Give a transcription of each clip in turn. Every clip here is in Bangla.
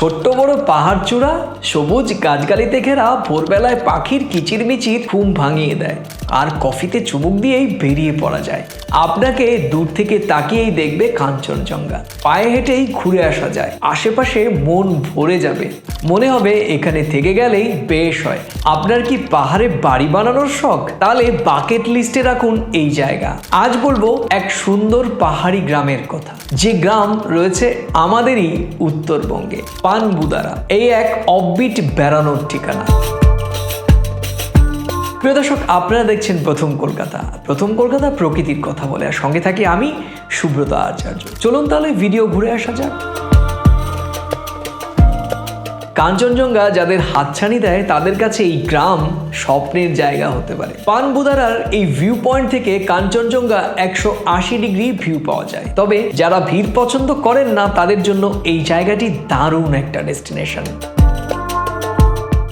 ছোট্ট বড় পাহাড় চূড়া সবুজ গাছগালিতে ঘেরা ভোরবেলায় পাখির কিচিরমিচির ঘুম ভাঙিয়ে দেয়। আর কফিতে চুমুক দিয়েই বেরিয়ে পড়া যায়। আপনাকে দূর থেকে তাকিয়েই দেখবে কাঞ্চনজঙ্ঘা। পায়ে হেঁটেই ঘুরে আসা যায়। আশেপাশে মন ভরে যাবে। মনে হবে এখানে থেকে গেলেই বেশ হয়। আপনার কি পাহাড়ে বাড়ি বানানোর শখ? তাহলে বাকেট লিস্টে রাখুন এই জায়গা। আজ বলব এক সুন্দর পাহাড়ি গ্রামের কথা। যে গ্রাম রয়েছে আমাদেরই উত্তরবঙ্গে, পানবুদারা। এই এক অববিট বেড়ানোর ঠিকানা। প্রিয় দর্শক, আপনারা দেখছেন প্রথম কলকাতা। প্রথম কলকাতা প্রকৃতির কথা বলে, আর সঙ্গে থাকি আমি, সুব্রত আচার্য। চলুন তাহলে ভিডিও ঘুরে আসা যাক। কাঞ্চনজঙ্ঘা যাদের হাতছানি দেয়, তাদের কাছে এই গ্রাম স্বপ্নের জায়গা হতে পারে। পানবুদারার এই ভিউ পয়েন্ট থেকে কাঞ্চনজঙ্ঘা একশো আশি ডিগ্রি ভিউ পাওয়া যায়। তবে যারা ভিড় পছন্দ করেন না, তাদের জন্য এই জায়গাটি দারুণ একটা ডেস্টিনেশন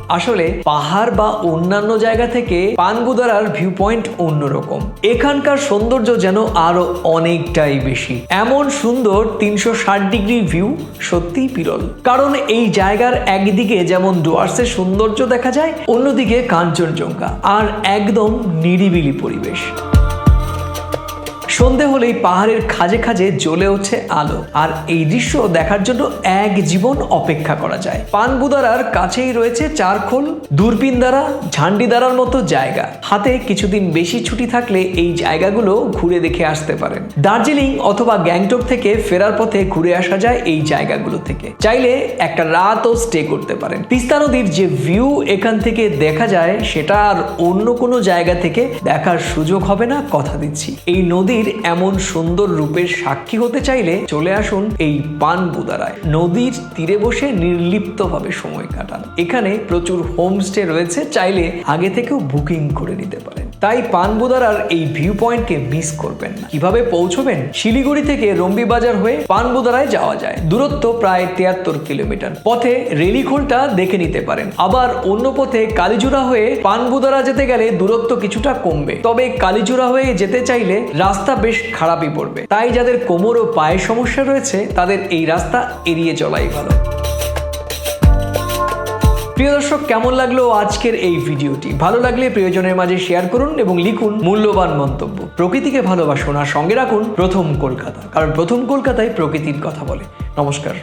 আসলে পাহাড় বা অন্যান্য জায়গা থেকে পানগুদারার ভিউ পয়েন্ট অন্যরকম। এখানকার সৌন্দর্য যেন আরও অনেকটাই বেশি। এমন সুন্দর তিনশো ষাট ডিগ্রি ভিউ সত্যিই বিরল। কারণ এই জায়গার একদিকে যেমন ডুয়ার্সের সৌন্দর্য দেখা যায়, অন্যদিকে কাঞ্চনজঙ্ঘা। আর একদম নিরিবিলি পরিবেশ। সন্ধে হলেই পাহাড়ের খাজে খাজে জ্বলে ওঠে আলো। আর এই দৃশ্য দেখার জন্য এক জীবন অপেক্ষা করা যায়। পানবুদারার কাছেই রয়েছে চারখোল দূরবীন দ্বারা ঝান্ডি দ্বারার মতো জায়গা। হাতে কিছুদিন বেশি ছুটি থাকলে এই জায়গাগুলো ঘুরে দেখে আসতে পারেন। দার্জিলিং অথবা গ্যাংটক থেকে ফেরার পথে ঘুরে আসা যায় এই জায়গাগুলো থেকে। চাইলে একটা রাতও স্টে করতে পারেন। তিস্তা নদীর যে ভিউ এখান থেকে দেখা যায়, সেটা আর অন্য কোনো জায়গা থেকে দেখার সুযোগ হবে না, কথা দিচ্ছি। এই নদীর এমন সুন্দর রূপের সাক্ষী হতে চাইলে চলে আসুন এই পানবুদারায়। নদীর তীরে বসে নির্লিপ্তভাবে সময় কাটান। এখানে প্রচুর হোমস্টে রয়েছে, চাইলে আগে থেকেও বুকিং করে নিতে পারেন। তাই পানবুদারার এই ভিউ পয়েন্টকে মিস করবেন না। কীভাবে পৌঁছবেন? শিলিগুড়ি থেকে রম্বি বাজার হয়ে পানবুদারায় যাওয়া যায়। দূরত্ব প্রায় তিয়াত্তর কিলোমিটার। পথে রেলিখোলটা দেখে নিতে পারেন। আবার অন্য পথে কালীজুড়া হয়ে পানবুদারা যেতে গেলে দূরত্ব কিছুটা কমবে। তবে কালীজুড়া হয়ে যেতে চাইলে রাস্তা বেশ খারাপই পড়বে। তাই যাদের কোমর ও পায়ের সমস্যা রয়েছে, তাদের এই রাস্তা এড়িয়ে চলাই ভালো। প্রিয় দর্শক, কেমন লাগল আজকের এই ভিডিওটি? ভালো লাগলে প্রিয়জনের মাঝে শেয়ার করুন এবং লিখুন মূল্যবান মন্তব্য। প্রকৃতিকে ভালোবাসুন আর সঙ্গে রাখুন প্রথম কলকাতা। কারণ প্রথম কলকাতায় প্রকৃতির কথা বলে। নমস্কার।